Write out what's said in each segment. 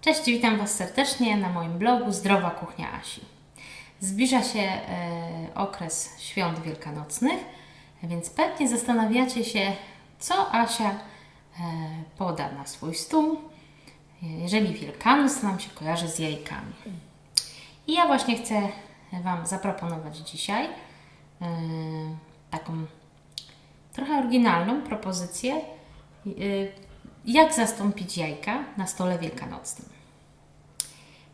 Cześć, witam Was serdecznie na moim blogu Zdrowa Kuchnia Asi. Zbliża się e, okres świąt wielkanocnych, więc pewnie zastanawiacie się, co Asia e, poda na swój stół, jeżeli Wielkanoc nam się kojarzy z jajkami. I ja właśnie chcę Wam zaproponować dzisiaj e, taką trochę oryginalną propozycję, jak zastąpić jajka na stole wielkanocnym.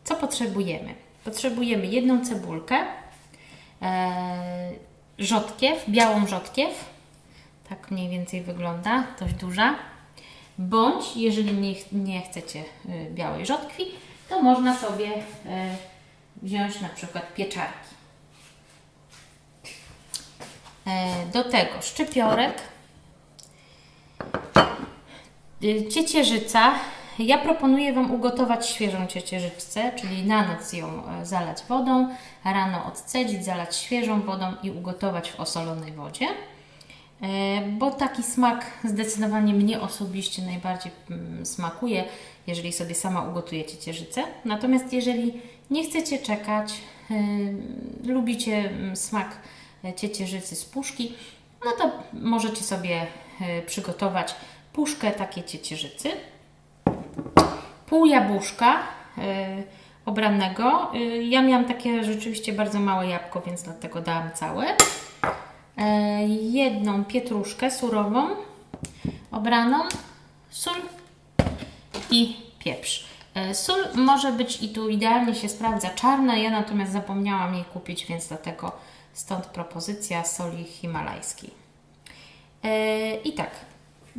Co potrzebujemy? Potrzebujemy jedną cebulkę, e, rzodkiew, białą rzodkiew, tak mniej więcej wygląda, dość duża, bądź jeżeli nie, nie chcecie y, białej rzodkwi, to można sobie e, wziąć na przykład pieczarki. E, Do tego szczypiorek, ciecierzyca. Ja proponuję Wam ugotować świeżą ciecierzycę, czyli na noc ją e, zalać wodą, rano odcedzić, zalać świeżą wodą i ugotować w osolonej wodzie. E, Bo taki smak zdecydowanie mnie osobiście najbardziej mm, smakuje, jeżeli sobie sama ugotuję ciecierzycę. Natomiast jeżeli nie chcecie czekać, y, lubicie mm, smak e, ciecierzycy z puszki, no to możecie sobie y, przygotować puszkę takiej ciecierzycy. Pół jabłuszka y, obranego. Y, ja miałam takie rzeczywiście bardzo małe jabłko, więc dlatego dałam całe. E, jedną pietruszkę surową, obraną, sól i pieprz. E, Sól może być i tu idealnie się sprawdza czarna, ja natomiast zapomniałam jej kupić, więc dlatego stąd propozycja soli himalajskiej. I tak,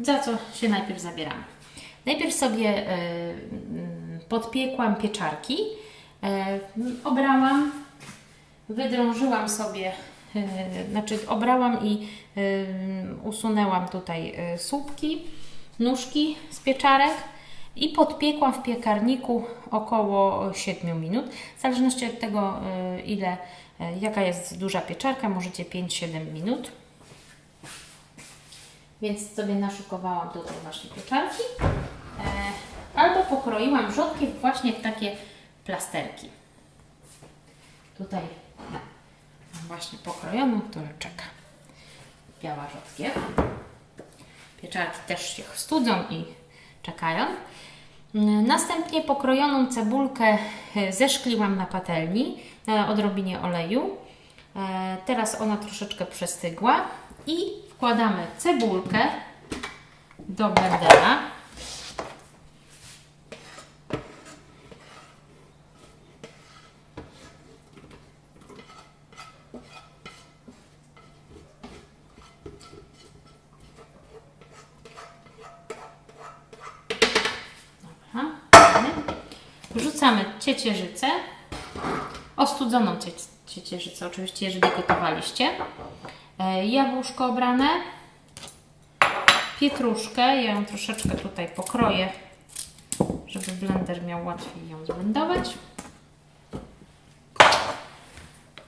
za co się najpierw zabieramy? Najpierw sobie e, mm, podpiekłam pieczarki, e, obrałam, wydrążyłam sobie, e, znaczy obrałam i usunęłam tutaj słupki, nóżki z pieczarek i podpiekłam w piekarniku około 7 minut. W zależności od tego, ile, jaka jest duża pieczarka, możecie 5-7 minut. Więc sobie naszykowałam tutaj właśnie pieczarki. E, albo pokroiłam rzodkiew właśnie w takie plasterki. Tutaj właśnie pokrojoną, która czeka. Biała rzodkiew. Pieczarki też się studzą i czekają. Mm, Następnie pokrojoną cebulkę e, zeszkliłam na patelni na odrobinie oleju. E, Teraz ona troszeczkę przestygła i wkładamy cebulkę do blendera. Wrzucamy ciecierzycę, ostudzoną cie ciecierzycę, oczywiście, jeżeli gotowaliście. E, Jabłuszko obrane, pietruszkę, ja ją troszeczkę tutaj pokroję, żeby blender miał łatwiej ją zblendować.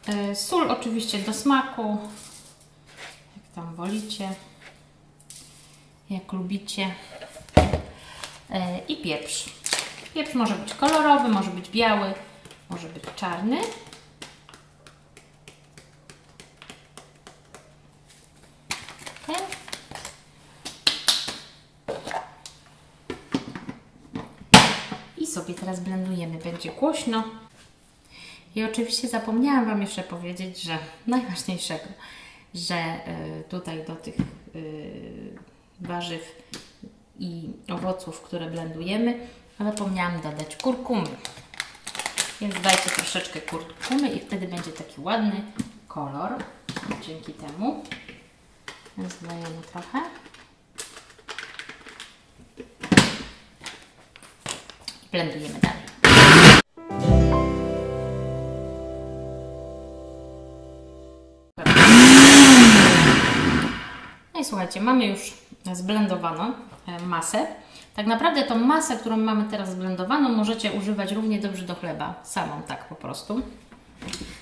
E, Sól oczywiście do smaku, jak tam wolicie, jak lubicie. E, I pieprz. Pieprz może być kolorowy, może być biały, może być czarny. Sobie teraz blendujemy. Będzie głośno. I oczywiście zapomniałam Wam jeszcze powiedzieć, że najważniejszego, że y, tutaj do tych y, warzyw i owoców, które blendujemy, zapomniałam dodać kurkumy. Więc dajcie troszeczkę kurkumy i wtedy będzie taki ładny kolor dzięki temu. Więc dajemy trochę. Blendujemy dalej. No i słuchajcie, mamy już zblendowaną e, masę. Tak naprawdę tą masę, którą mamy teraz zblendowaną, możecie używać równie dobrze do chleba, samą tak po prostu.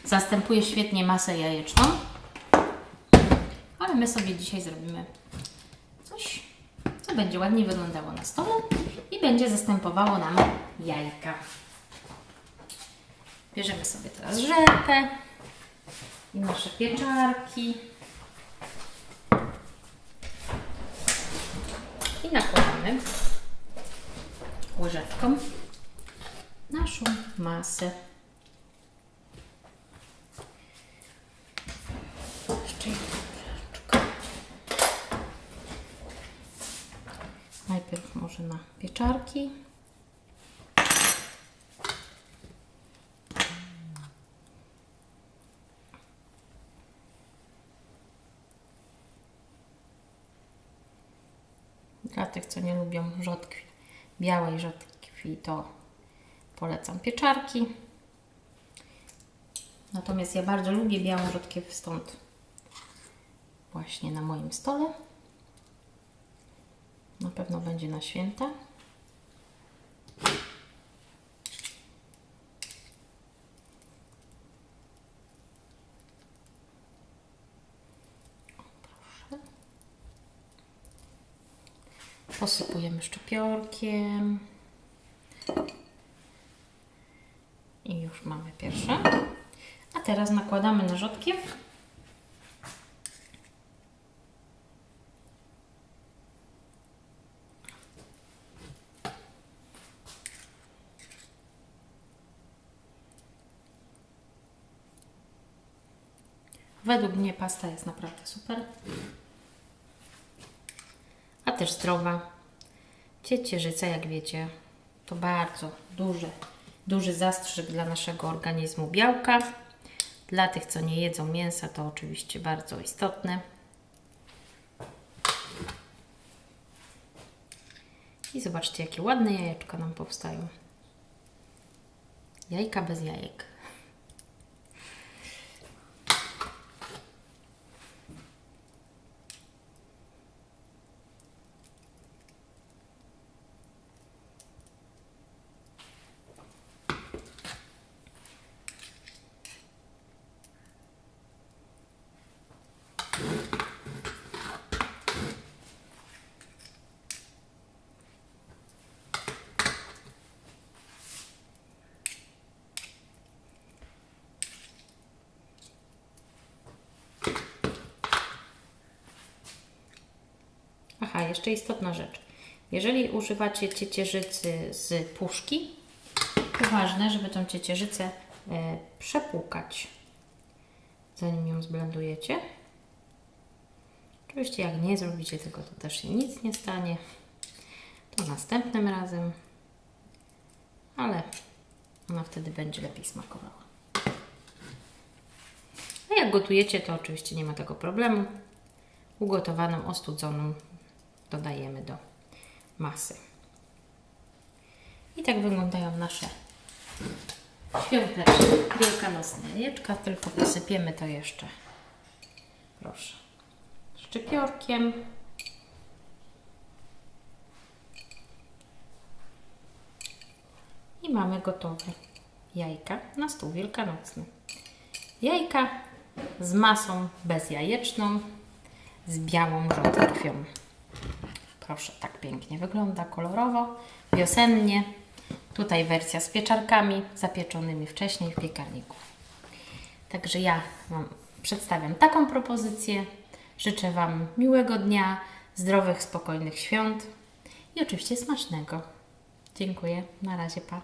Zastępuje świetnie masę jajeczną. Ale my sobie dzisiaj zrobimy będzie ładnie wyglądało na stole i będzie zastępowało nam jajka. Bierzemy sobie teraz żelkę i nasze pieczarki. I nakładamy łyżeczką naszą masę. Najpierw może na pieczarki. Dla tych, co nie lubią rzodkwi, białej rzodkwi, to polecam pieczarki. Natomiast ja bardzo lubię białą rzodkiew, stąd właśnie na moim stole. Na pewno będzie na święta. Posypujemy szczypiorkiem. I już mamy pierwsze. A teraz nakładamy na rzodkiew. Według mnie pasta jest naprawdę super. A też zdrowa. Ciecierzyca, jak wiecie, to bardzo duży, duży zastrzyk dla naszego organizmu białka. Dla tych, co nie jedzą mięsa, to oczywiście bardzo istotne. I zobaczcie, jakie ładne jajeczka nam powstają. Jajka bez jajek. Aha, jeszcze istotna rzecz. Jeżeli używacie ciecierzycy z puszki, to ważne, żeby tą ciecierzycę e, przepłukać, zanim ją zblendujecie. Oczywiście jak nie zrobicie tego, to też się nic nie stanie. To następnym razem, ale ona wtedy będzie lepiej smakowała. A jak gotujecie, to oczywiście nie ma tego problemu. Ugotowaną, ostudzoną dodajemy do masy. I tak wyglądają nasze świąteczne, wielkanocne jajeczka, tylko posypiemy to jeszcze, proszę, szczypiorkiem. I mamy gotowe jajka na stół wielkanocny. Jajka z masą bezjajeczną, z białą rzodkwią. Proszę, tak pięknie wygląda, kolorowo, wiosennie. Tutaj wersja z pieczarkami zapieczonymi wcześniej w piekarniku. Także ja Wam przedstawiam taką propozycję. Życzę Wam miłego dnia, zdrowych, spokojnych świąt i oczywiście smacznego. Dziękuję. Na razie, pa.